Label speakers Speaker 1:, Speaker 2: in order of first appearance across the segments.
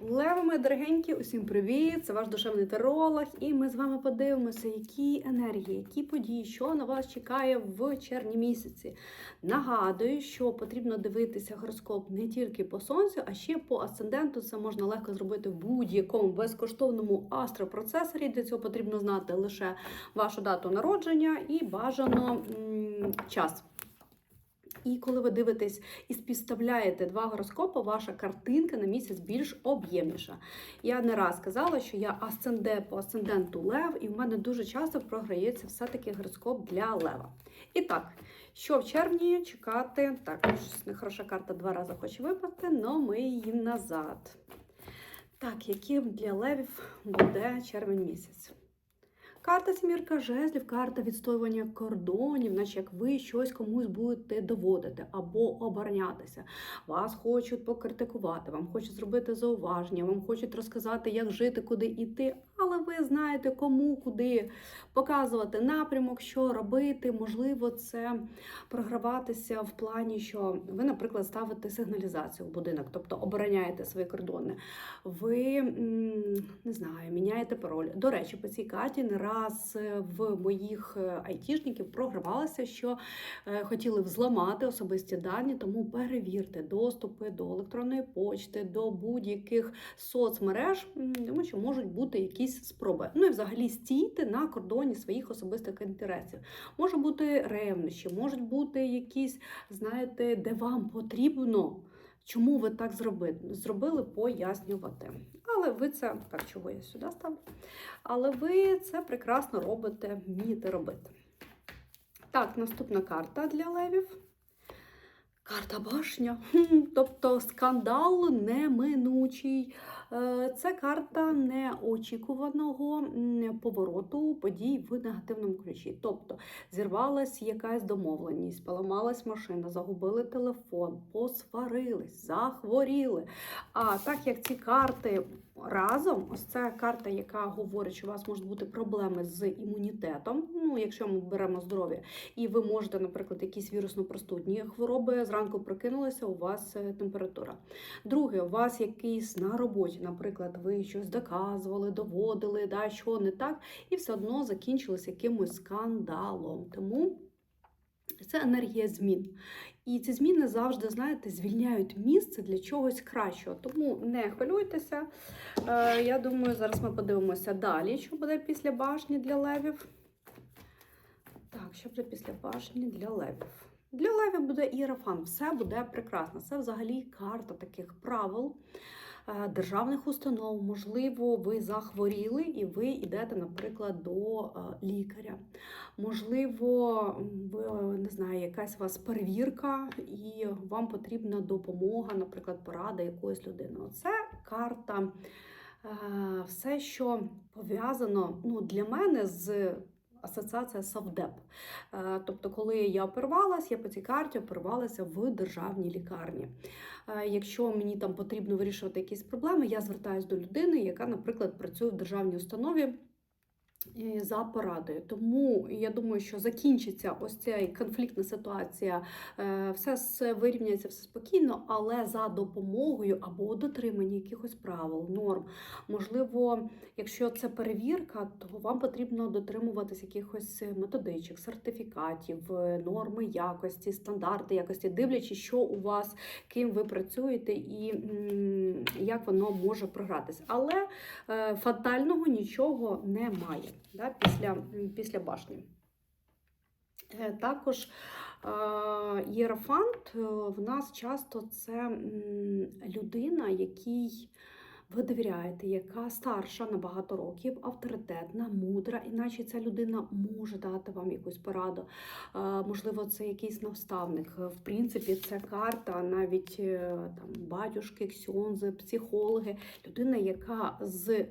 Speaker 1: Лева, мої дорогенькі, усім привіт! Це ваш душевний таролог, і ми з вами подивимося, які енергії, які події, що на вас чекає в червні місяці. Нагадую, що потрібно дивитися гороскоп не тільки по сонцю, а ще по асценденту. Це можна легко зробити в будь-якому безкоштовному астропроцесорі. Для цього потрібно знати лише вашу дату народження і бажано м, час. І коли ви дивитесь і співставляєте два гороскопи, ваша картинка на місяць більш об'ємніша. Я не раз казала, що я асценде по асценденту Лев, і в мене дуже часто програється все-таки гороскоп для Лева. І так, що в червні чекати? Так, нехороша карта два рази хоче випасти, але ми її назад. Так, яким для левів буде червень місяць? Карта сімірка жезлів, карта відстоювання кордонів, наче як ви щось комусь будете доводити або оборонятися. Вас хочуть покритикувати, вам хочуть зробити зауваження, вам хочуть розказати, як жити, куди йти, але ви знаєте, кому куди показувати напрямок, що робити. Можливо, це програватися в плані, що ви, наприклад, ставите сигналізацію в будинок, тобто обороняєте свої кордони. Ви не знаю, міняєте пароль. До речі, по цій карті не раз е, в моїх е, айтішників програвалося, що е, хотіли взламати особисті дані, тому перевірте доступи до електронної почти, до будь-яких соцмереж, тому що можуть бути якісь спроби. Ну і взагалі стійте на кордоні своїх особистих інтересів. Може бути ревнощі, можуть бути якісь, знаєте, де вам потрібно. Чому ви так зробили? Зробили пояснювати. Але ви це, так чого я сюди ставлю? Але ви це прекрасно робите, вмієте робити. Так, наступна карта для левів. Карта башня, тобто скандал неминучий. Е, Це карта неочікуваного повороту подій в негативному ключі. Тобто зірвалась якась домовленість, поламалась машина, загубили телефон, посварились, захворіли. А так як ці карти разом, ось ця карта, яка говорить, що у вас можуть бути проблеми з імунітетом, ну якщо ми беремо здоров'я, і ви можете, наприклад, якісь вірусно-простудні хвороби, зранку прокинулися, у вас е, температура. Друге, у вас якийсь на роботі, наприклад, ви щось доказували, доводили, да, що не так, і все одно закінчилось якимось скандалом. Тому це енергія змін. І ці зміни завжди, знаєте, звільняють місце для чогось кращого. Тому не хвилюйтеся. Е, Я думаю, зараз ми подивимося далі, що буде після башні для левів. Так, що буде після башні для левів? Для левів буде іерафан, все буде прекрасно. Це взагалі карта таких правил державних установ. Можливо, ви захворіли і ви йдете, наприклад, до е, лікаря. Можливо, ви не знаю, якась у вас перевірка, і вам потрібна допомога, наприклад, порада якоїсь людини. Це карта. е, Все, що пов'язано ну, для мене з асоціація Совдеп. Е, Тобто, коли я оперувалась, я по цій карті оперувалася в державній лікарні. Е, Якщо мені там потрібно вирішувати якісь проблеми, я звертаюся до людини, яка, наприклад, працює в державній установі. За порадою. Тому я думаю, що закінчиться ось ця конфліктна ситуація, е, все вирівняється все спокійно, але за допомогою або дотримання якихось правил, норм. Можливо, якщо це перевірка, то вам потрібно дотримуватись якихось методичок, сертифікатів, е, норми якості, стандарти якості, дивлячись, що у вас, ким ви працюєте і як воно може програтись. Але е, фатального нічого немає да, після, після башні. Е, Також єрофант е, в нас часто це людина, якій ви довіряєте, яка старша на багато років, авторитетна, мудра, іначе ця людина може дати вам якусь пораду. Можливо, це якийсь наставник. В принципі, це карта навіть е, там батюшки, ксьонзи, психологи, людина, яка з е,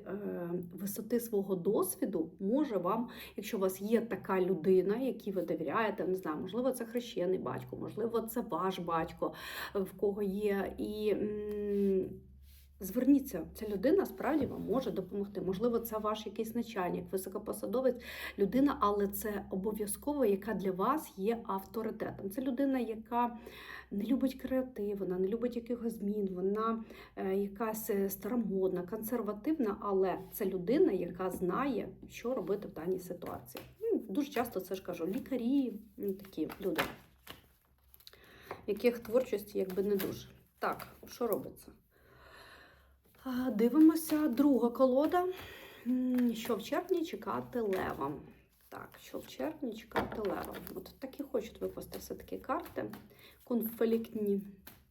Speaker 1: висоти свого досвіду може вам, якщо у вас є така людина, якій ви довіряєте, не знаю, можливо, це хрещений батько, можливо, це ваш батько, в кого є і. Зверніться, ця людина справді вам може допомогти. Можливо, це ваш якийсь начальник, високопосадовець, людина, але це обов'язково, яка для вас є авторитетом. Це людина, яка не любить креатив, вона не любить якихось змін, вона е, якась е, старомодна, консервативна, але це людина, яка знає, що робити в даній ситуації. Ну, Дуже часто це ж кажу, лікарі, ну, такі люди, яких творчості якби не дуже. Так, що робиться? Дивимося, друга колода. Що в червні чекати левам? Так, що в червні чекати левам? От такі хочуть випасти все-таки карти конфліктні.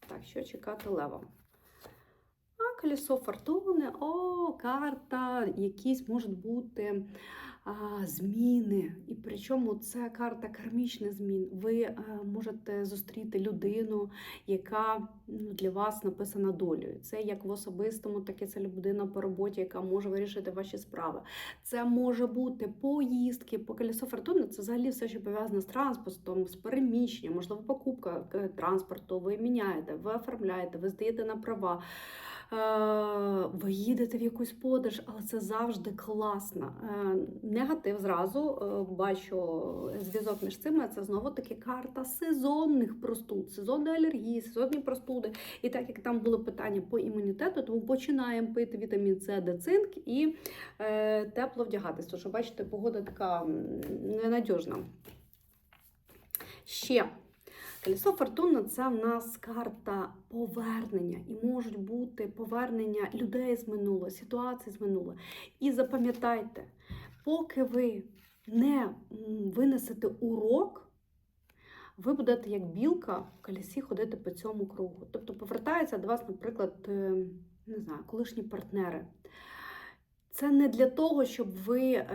Speaker 1: Так, що чекати левам? А, колесо фортуни. О, карта, якісь можуть бути а, зміни. І причому це карта кармічних змін. Ви е, можете зустріти людину, яка ну, для вас написана долею. Це як в особистому, так і це людина по роботі, яка може вирішити ваші справи. Це може бути поїздки по колесо фортуни. Це взагалі все, що пов'язане з транспортом, з переміщенням, можливо, покупка е, транспорту. Ви міняєте, ви оформляєте, ви здаєте на права. Е, Ви їдете в якусь подорож, але це завжди класно. Е, Негатив зразу е, бачу зв'язок між цими. Це знову таки карта сезонних простуд, сезонної алергії, сезонні простуди. І так як там було питання по імунітету, тому починаємо пити вітамін С, Д, цинк і тепло вдягатися. Тому що бачите, погода така ненадіжна. Ще Колесо фортуни це в нас карта повернення, і можуть бути повернення людей з минулого, ситуацій з минулого. І запам'ятайте, поки ви не винесете урок, ви будете як білка в колесі ходити по цьому кругу. Тобто повертаються до вас, наприклад, е, не знаю, колишні партнери. Це не для того, щоб ви е,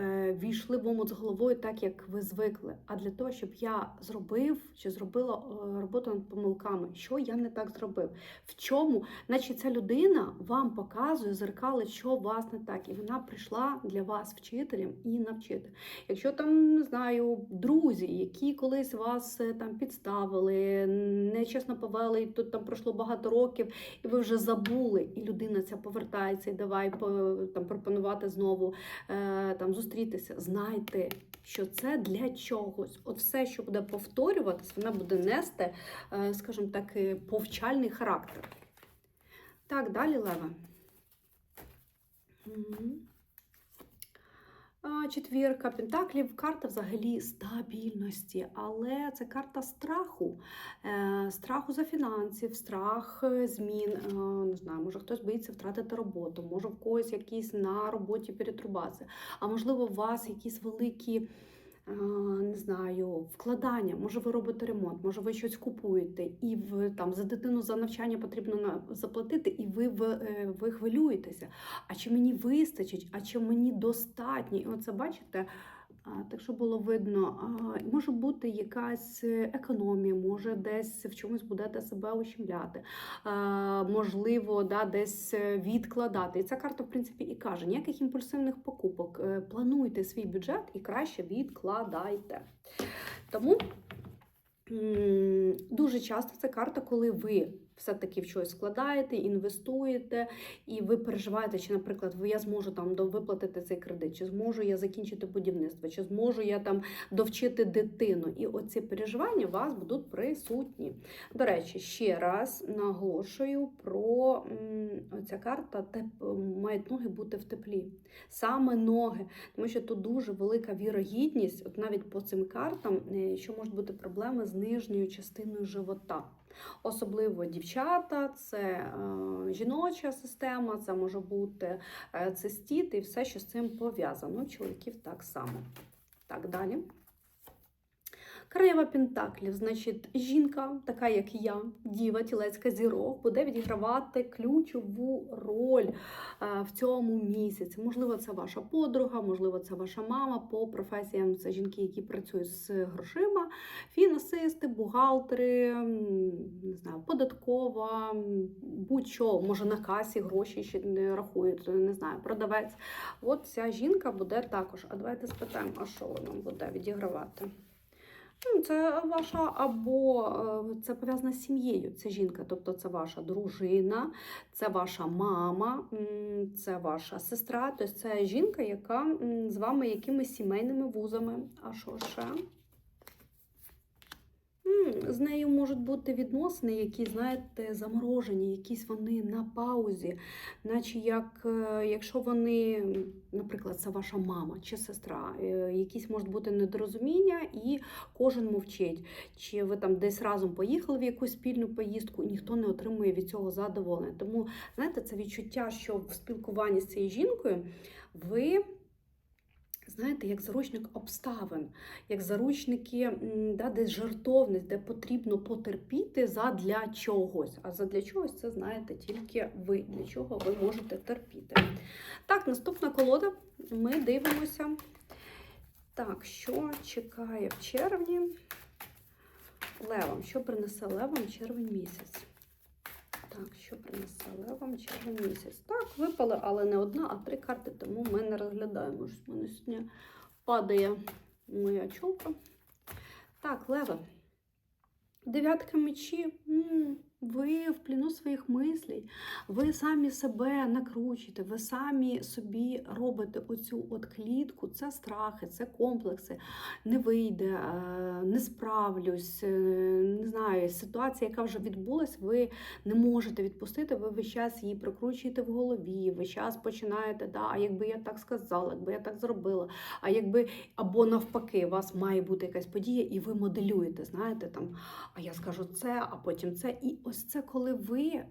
Speaker 1: війшли в омут з головою так, як ви звикли, а для того, щоб я зробив чи зробила е, роботу над помилками, що я не так зробив. В чому, наче ця людина вам показує, зеркалить, що у вас не так, і вона прийшла для вас вчителем і навчити. Якщо там не знаю, друзі, які колись вас е, там підставили, нечесно повели, і тут там пройшло багато років, і ви вже забули, і людина ця повертається і давай по- там пропонувати знову е, там зустрітися. Знайте, що це для чогось. От все, що буде повторюватись, вона буде нести, е, скажімо так, повчальний характер. Так, далі лева. Четвірка пентаклів, карта взагалі стабільності, але це карта страху, Е, страху за фінансів, страх е, змін. Е, Не знаю, може хтось боїться втратити роботу, може в когось якісь на роботі перетрубатися, а можливо, у вас якісь великі. Е, Не знаю, вкладання, може ви робите ремонт, може ви щось купуєте, і в там за дитину за навчання потрібно на- заплатити, і ви, ви, е, ви хвилюєтеся. А чи мені вистачить, а чи мені достатньо? І оце бачите, так що було видно, може бути якась економія, може десь в чомусь будете себе ущемляти, можливо, да, десь відкладати. І ця карта, в принципі, і каже: ніяких імпульсивних покупок. Е, Плануйте свій бюджет і краще відкладайте. Тому дуже часто це карта, коли ви все-таки в щось складаєте, інвестуєте, і ви переживаєте, чи, наприклад, я зможу там виплатити цей кредит, чи зможу я закінчити будівництво, чи зможу я там довчити дитину. І оці переживання у вас будуть присутні. До речі, ще раз наголошую про м, оця карта мають ноги бути в теплі. Саме ноги, тому що тут дуже велика вірогідність, от навіть по цим картам, е, що можуть бути проблеми з нижньою частиною живота. Особливо дівчата, це е, жіноча система, це може бути е, цистіт і все, що з цим пов'язано. Чоловіків так само. Так, далі. Королева Пентаклів, значить, жінка, така як я, діва, тілецька зірок, буде відігравати ключову роль е, в цьому місяці. Можливо, це ваша подруга, можливо, це ваша мама по професіям. Це жінки, які працюють з грошима, фінансисти, бухгалтери, не знаю, податкова, будь-що, може на касі гроші ще не рахують, не знаю, продавець. От ця жінка буде також. А давайте спитаємо, а що вона буде відігравати? Ну, Це ваша або е, це пов'язано з сім'єю. Це жінка, тобто це ваша дружина, це ваша мама, це ваша сестра. Тобто це жінка, яка з вами якимись сімейними вузами. А що ще? З нею можуть бути відносини, які, знаєте, заморожені, якісь вони на паузі, наче як е, якщо вони, наприклад, це ваша мама чи сестра, е, якісь можуть бути недорозуміння, і кожен мовчить. Чи ви там десь разом поїхали в якусь спільну поїздку, ніхто не отримує від цього задоволення. Тому, знаєте, це відчуття, що в спілкуванні з цією жінкою ви. Знаєте, як заручник обставин, як заручники да, десь жартовність, де потрібно потерпіти задля чогось. А задля чогось це знаєте тільки ви, для чого ви можете терпіти. Так, наступна колода. Ми дивимося. Так, що чекає в червні левам? Що принесе левам червень місяць? Так, що принесе левам червень місяць? Так, випали, але не одна, а три карти, тому ми не розглядаємо. Щось в мене сьогодні падає моя чолка. Так, лева. Дев'ятка мечі. М, Ви в пліну своїх мислей, ви самі себе накручуєте, ви самі собі робите оцю от клітку. Це страхи, це комплекси. Не вийде, е, не справлюсь, е, не знаю, ситуація, яка вже відбулась, ви не можете відпустити, ви весь час її прокручуєте в голові, весь час починаєте, да, а якби я так сказала, якби я так зробила, а якби або навпаки, у вас має бути якась подія, і ви моделюєте, знаєте, там, а я скажу це, а потім це. І ось це коли ви е,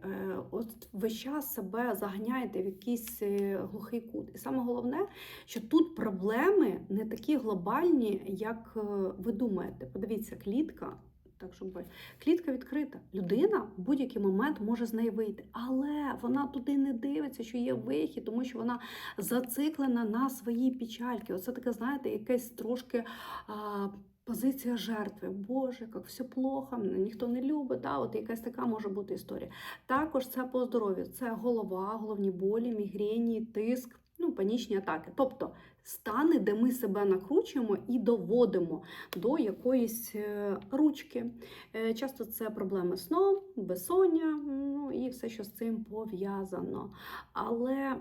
Speaker 1: от весь час себе заганяєте в якийсь е, глухий кут. І саме головне, що тут проблеми не такі глобальні, як е, ви думаєте. Подивіться, клітка. Так, щоб ви- клітка відкрита. Людина в будь-який момент може з неї вийти, але вона туди не дивиться, що є вихід, тому що вона зациклена на своїй печальки. Оце таке, знаєте, якесь трошки а, позиція жертви. Боже, як все плохо, мене ніхто не любить. Да? От якась така може бути історія. Також це по здоров'ю. Це голова, головні болі, мігрені, тиск. Ну, панічні атаки, тобто стани, де ми себе накручуємо і доводимо до якоїсь е, ручки. Е, Часто це проблеми сном, безсоння, ну і все, що з цим пов'язано. Але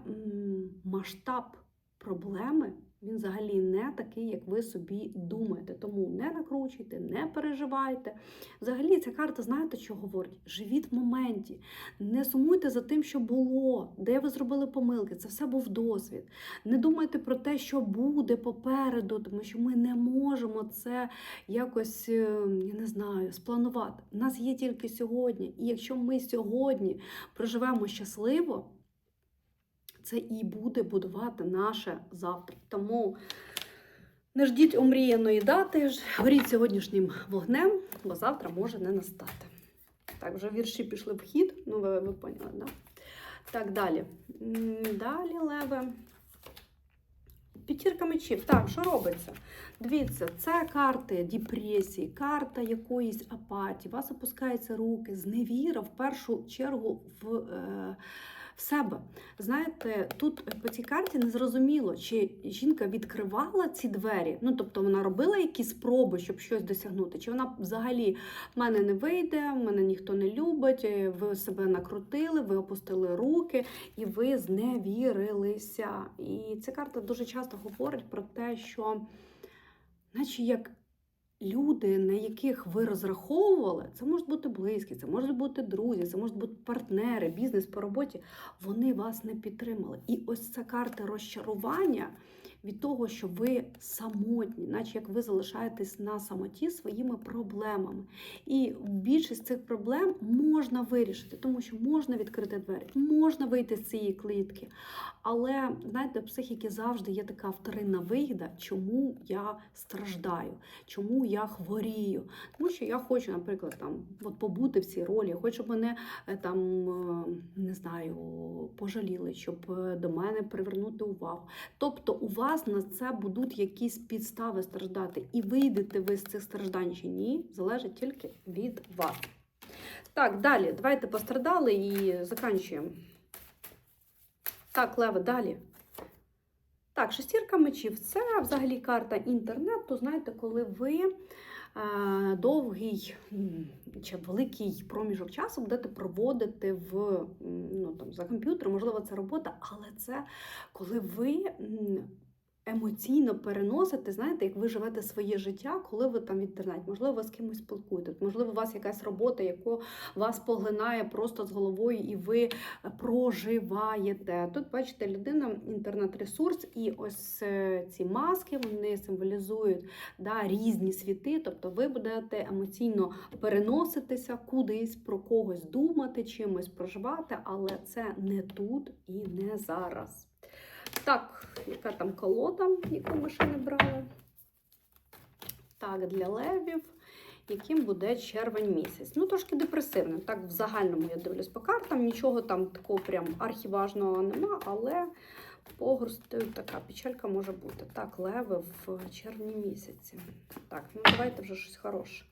Speaker 1: масштаб проблеми він взагалі не такий, як ви собі думаєте. Тому не накручуйте, не переживайте. Взагалі, ця карта, знаєте, що говорить? Живіть в моменті, не сумуйте за тим, що було, де ви зробили помилки. Це все був досвід. Не думайте про те, що буде попереду, тому що ми не можемо це якось, е, я не знаю, спланувати. У нас є тільки сьогодні. І якщо ми сьогодні проживемо щасливо, це і буде будувати наше завтра. Тому не ждіть омріяної дати, горіть сьогоднішнім вогнем, бо завтра може не настати. Так, вже вірші пішли в хід, ну ви, ви поняли, да? Так, далі. Далі, леве. П'ятірка мечів. Так, що робиться? Дивіться, це карти депресії, карта якоїсь апатії. Вас опускаються руки, зневіра в першу чергу в, е, в себе. Знаєте, тут по цій карті не зрозуміло, чи жінка відкривала ці двері, ну тобто вона робила якісь спроби, щоб щось досягнути, чи вона взагалі мене не вийде, мене ніхто не любить, е, ви себе накрутили, ви опустили руки і ви зневірилися. І ця карта дуже часто говорить про те, що, наче як люди, на яких ви розраховували, це можуть бути близькі, це можуть бути друзі, це можуть бути партнери, бізнес по роботі, вони вас не підтримали. І ось ця карта розчарування від того, що ви самотні, наче як ви залишаєтесь на самоті своїми проблемами. І більшість цих проблем можна вирішити, тому що можна відкрити двері, можна вийти з цієї клітки. Але знаєте, психіки завжди є така вторинна вигіда, чому я страждаю, чому я хворію. Тому що я хочу, наприклад, там от побути в цій ролі, хочу, мене е, там е, не знаю, пожаліли, щоб е, до мене привернути увагу. Тобто у вас на це будуть якісь підстави страждати, і вийдете ви з цих страждань чи ні, залежить тільки від вас. Так, далі, давайте пострадали і заканчуємо. Так, Лева, далі. Так, шестірка мечів це взагалі карта інтернету. Знаєте, коли ви е, довгий чи великий проміжок часу будете проводити в ну, там, за комп'ютером, можливо, це робота, але це коли ви. Емоційно переносите, знаєте, як ви живете своє життя, коли ви там в інтернеті, можливо, ви з кимось спілкуєтесь, можливо, у вас якась робота, яку вас поглинає просто з головою, і ви проживаєте. Тут, бачите, людина інтернет-ресурс, і ось е, ці маски вони символізують да, різні світи. Тобто ви будете емоційно переноситися кудись, про когось думати, чимось проживати, але це не тут і не зараз. Так, яка там колода, яку ми ще не брали? Так, для левів. Яким буде червень місяць? Ну, трошки депресивним. Так, в загальному я дивлюсь по картам, нічого там такого прям архіважного нема, але погрустою така печалька може бути. Так, леви в червні місяці. Так, ну давайте вже щось хороше.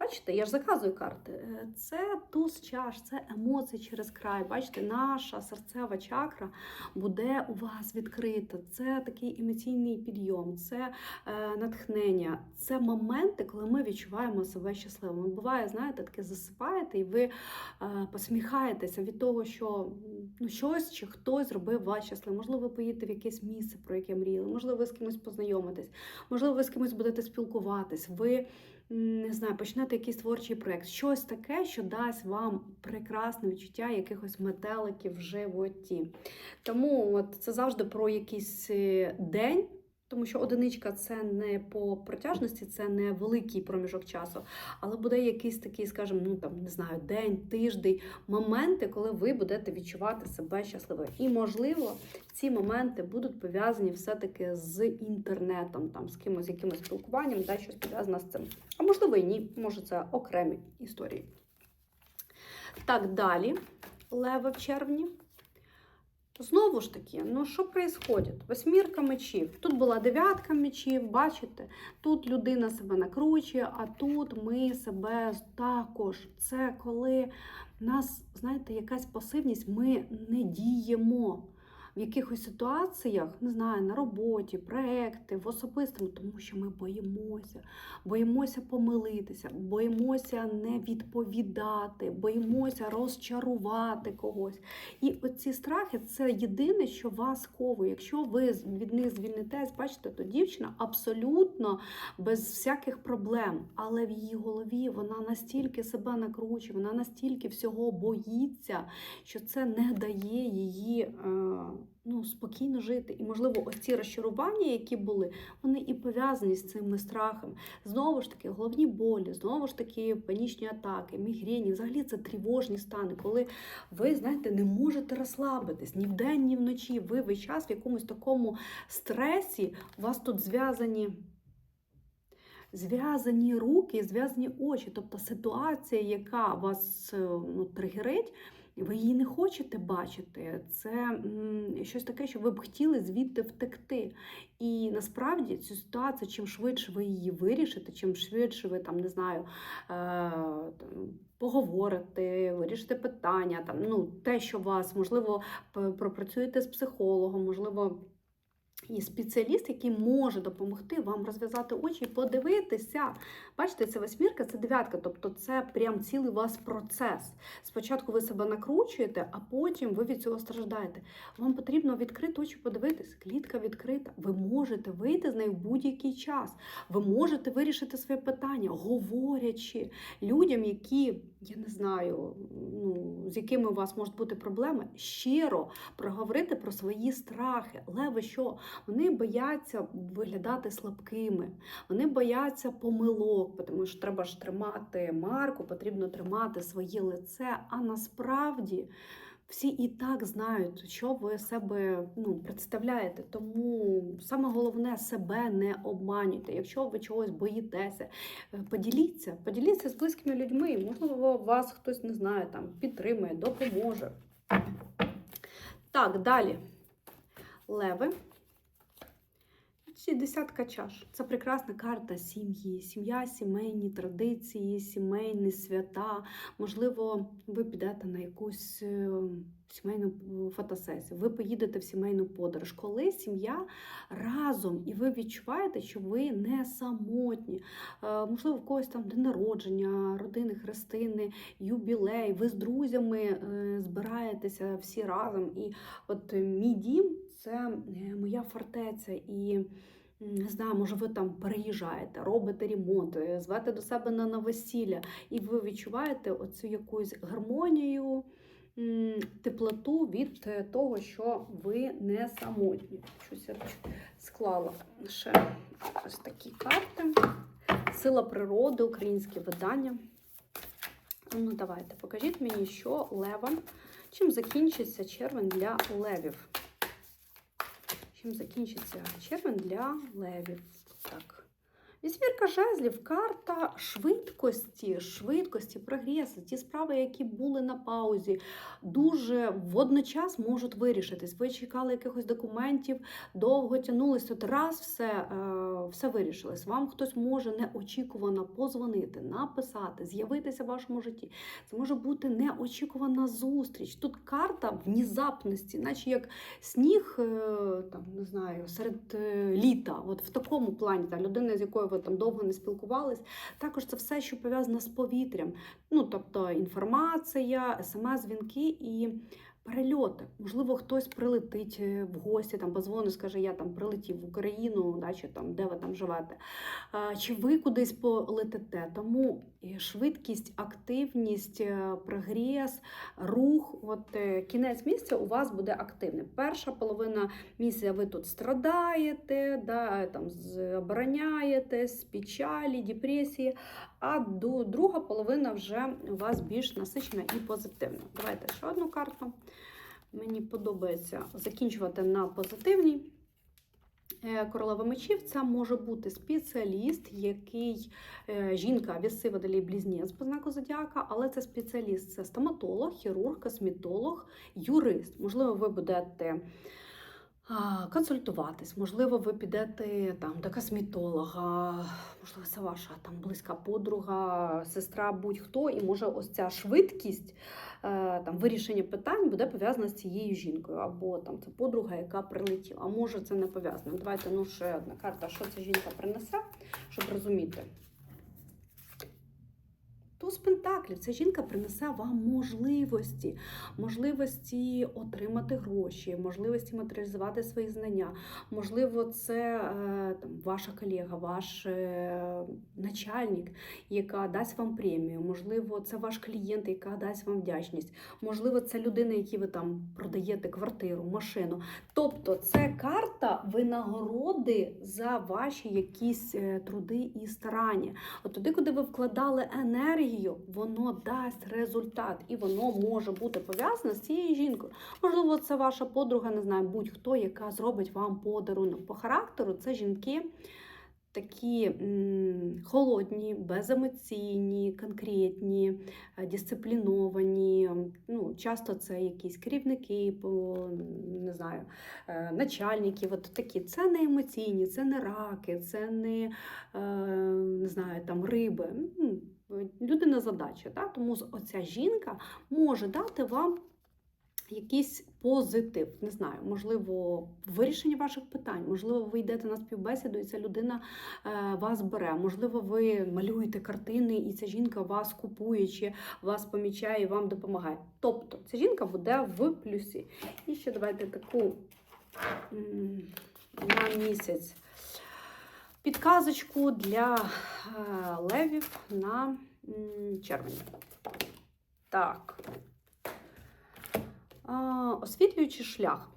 Speaker 1: Бачите, я ж заказую карти. Е, Це туз чаш, це емоції через край. Бачите, наша серцева чакра буде у вас відкрита. Це такий емоційний підйом, це е, натхнення, це моменти, коли ми відчуваємо себе щасливими. Буває, знаєте, таке засипаєте, і ви е, посміхаєтеся від того, що ну, щось чи хтось зробив вас щасливим. Можливо, ви поїдете в якесь місце, про яке мріяли, можливо, ви з кимось познайомитесь, можливо, ви з кимось будете спілкуватись. Ви не знаю, почнете якийсь творчий проєкт, щось таке, що дасть вам прекрасне відчуття якихось метеликів в животі. Тому от це завжди про якийсь е, день. Тому що одиничка це не по протяжності, це не великий проміжок часу, але буде якийсь такий, скажімо, ну там не знаю, день, тиждень, моменти, коли ви будете відчувати себе щасливою. І можливо, ці моменти будуть пов'язані все-таки з інтернетом, там з кимось, якимось спілкуванням, да, щось пов'язане з цим. А можливо, і ні, може, це окремі історії. Так, далі, леви в червні. Знову ж таки, ну що відбувається? Восьмірка мечів. Тут була дев'ятка мечів, бачите? Тут людина себе накручує, а тут ми себе також. Це коли нас, знаєте, якась пасивність, ми не діємо в якихось ситуаціях, не знаю, на роботі, проекти, в особистому, тому що ми боїмося, боїмося помилитися, боїмося не відповідати, боїмося розчарувати когось. І оці страхи це єдине, що вас ковує. Якщо ви від них звільнитесь, бачите, то дівчина абсолютно без всяких проблем, але в її голові вона настільки себе накручує, вона настільки всього боїться, що це не дає її е, ну, спокійно жити. І, можливо, ось ці розчарування, які були, вони і пов'язані з цими страхами. Знову ж таки, головні болі, знову ж таки, панічні атаки, мігрені. Взагалі це тривожні стани, коли ви, знаєте, не можете розслабитись ні вдень, ні вночі. Ви весь час в якомусь такому стресі, у вас тут зв'язані. Зв'язані руки, зв'язані очі, тобто ситуація, яка вас е, ну, тригерить, ви її не хочете бачити. Це щось таке, що ви б хотіли звідти втекти. І насправді цю ситуацію, чим швидше ви її вирішите, чим швидше ви там не знаю. Поговорити, там, Поговорите, вирішите питання, там ну те, що вас можливо пропрацюєте з психологом, можливо, і спеціаліст, який може допомогти вам розв'язати очі і подивитися. Бачите, це восьмірка, це дев'ятка, тобто це прям цілий у вас процес. Спочатку ви себе накручуєте, а потім ви від цього страждаєте. Вам потрібно відкрити очі, подивитись. Клітка відкрита. Ви можете вийти з неї в будь-який час. Ви можете вирішити своє питання, говорячи людям, які я не знаю, ну з якими у вас можуть бути проблеми, щиро проговорити про свої страхи. Леви що? Вони бояться виглядати слабкими, вони бояться помилок, тому що треба ж тримати марку, потрібно тримати своє лице. А насправді всі і так знають, що ви себе ну, представляєте. Тому саме головне себе не обманюйте. Якщо ви чогось боїтеся, е, поділіться, поділіться з близькими людьми. Можливо, вас хтось не знає, там підтримує, допоможе. Так, далі. Леви. Чи десятка чаш. Це прекрасна карта сім'ї, сім'я, сімейні традиції, сімейні свята. Можливо, ви підете на якусь е, сімейну фотосесію, ви поїдете в сімейну подорож, коли сім'я разом, і ви відчуваєте, що ви не самотні. Е, Можливо, в когось там день народження, родини, хрестини, юбілей, ви з друзями е, збираєтеся всі разом. І от мій дім це е, моя фортеця. І не знаю, може, ви там переїжджаєте, робите ремонт, звете до себе на новосілля, і ви відчуваєте оцю якусь гармонію, теплоту від е, того, що ви не самотні. Щось я склала ще ось такі карти. Сила природи, українське видання. Ну, давайте, покажіть мені, що левам. Чим закінчиться червень для левів? Чим закінчиться червень для левів? Так. Вісьмірка жезлів, карта швидкості, швидкості, прогресу, ті справи, які були на паузі, дуже водночас можуть вирішитись. Ви чекали якихось документів, довго тягнулись, от раз все, е, все вирішилось. Вам хтось може неочікувано позвонити, написати, з'явитися в вашому житті. Це може бути неочікувана зустріч. Тут карта внезапності, наче як сніг, е, там не знаю, серед е, літа. От в такому плані та людина, з якою ви там довго не спілкувались. Також це все, що пов'язано з повітрям. Ну тобто інформація, смс-дзвінки і. Перельоти, можливо, хтось прилетить е, в гості, там позвонить, скаже, я там прилетів в Україну, да, чи там де ви там живете. Чи ви кудись полетите? Тому швидкість, активність, е, прогрес, рух, от е, кінець місяця у вас буде активним. Перша половина місяця ви тут страдаєте, да, там обороняєтесь, печалі, депресії, а до, друга половина вже у вас більш насичена і позитивна. Давайте ще одну карту. Мені подобається закінчувати на позитивній. Е, Королева мечів це може бути спеціаліст, який е, жінка віси водолій близнець по знаку зодіака, але це спеціаліст, це стоматолог, хірург, косметолог, юрист. Можливо, ви будете консультуватись, можливо, ви підете там до косметолога, можливо, це ваша там близька подруга, сестра, будь-хто, і може ось ця швидкість е, там вирішення питань буде пов'язана з цією жінкою, або там це подруга, яка прилетіла. А може це не пов'язано. Давайте ну ще одна карта, що ця жінка принесе, щоб розуміти. Туз Пентаклів, ця жінка принесе вам можливості, можливості отримати гроші, можливості матеріалізувати свої знання. Можливо, це е, там, ваша колега, ваш е, начальник, яка дасть вам премію. Можливо, це ваш клієнт, яка дасть вам вдячність. Можливо, це людина, якій ви там продаєте квартиру, машину. Тобто, це карта винагороди за ваші якісь е, труди і старання. От туди, куди ви вкладали енергію, воно дасть результат, і воно може бути пов'язане з цією жінкою. Можливо, це ваша подруга, не знаю, будь-хто, яка зробить вам подарунок. По характеру це жінки. Такі м, холодні, беземоційні, конкретні, е, дисципліновані. Ну, часто це якісь керівники, не знаю, е, начальники. От такі. Це не емоційні, це не раки, це не, е, не знаю, там риби. Людина задача. Так? Тому оця жінка може дати вам якийсь позитив. Не знаю, можливо, вирішення ваших питань, можливо, ви йдете на співбесіду, і ця людина е, вас бере. Можливо, ви малюєте картини, і ця жінка вас купує, чи вас помічає і вам допомагає. Тобто, ця жінка буде в плюсі. І ще давайте таку на місяць. Підказочку для е, левів на червень. Так. Освітлюючи шлях.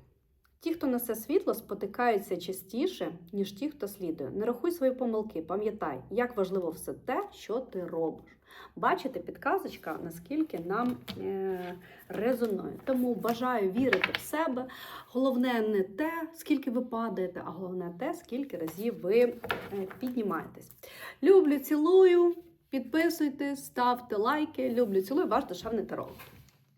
Speaker 1: Ті, хто несе світло, спотикаються частіше, ніж ті, хто слідує. Не рахуй свої помилки, пам'ятай, як важливо все те, що ти робиш. Бачите, підказочка, наскільки нам е, резонує. Тому бажаю вірити в себе. Головне не те, скільки ви падаєте, а головне те, скільки разів ви е, піднімаєтесь. Люблю, цілую, підписуйтесь, ставте лайки. Люблю, цілую, ваш душевний таролог.